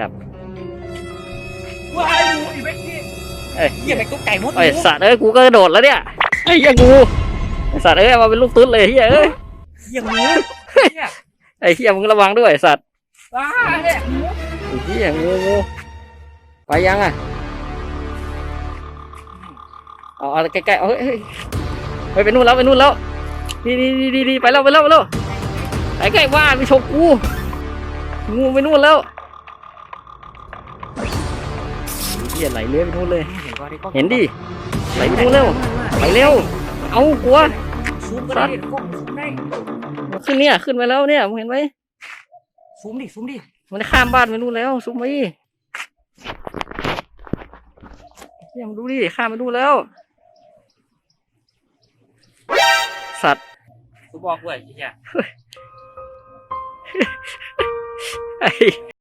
ครับว้ายงูอีเบ็กนี่เอ้ยเหี้ยแบ็กตัวไก่มดไอ้งูสัตว์เอ้ยกูก็กระโดดแล้วเนี่ยไอ้เหี้ยงูไอ้สัตว์เอ้ยเอามาเป็นลูกตุ้นเลยเหี้ยเอ้ยเหี้ยงูเนี่ยไอ้เหี้ยมึงระวังด้วยไอ้สัตว์ว้าเนี่ยงูไอ้เหี้ยงูงูไปยังอะเอาเอาใกล้ๆเอาเฮ้ยเฮ้ยเฮ้ยไปนู่นแล้วไปนู่นแล้วนี่นี่นี่นี่นี่ไปแล้วไปแล้วไปแล้วไอ้ใกล้ว่ามีโชกูงูไปนู่นแล้ว เหี้ยไหลเลื้อยไปนู่นเลย เห็นก่อนดิกล้องเห็นดิไหลไปนู่นเร็วไปเร็ว เอากลัวซูมก็ได้กล้องซูมได้ขึ้นเนี่ยขึ้นไปแล้วเนี่ยมึงเห็นไหมซูมดิซูมดิมันได้ข้ามบ้านไปนู่นแล้วซุมไปเฮียมึงดูดิข้ามไปนู่นแล้ว สัตว์กูบอกเว้ยเหี้ยไอ้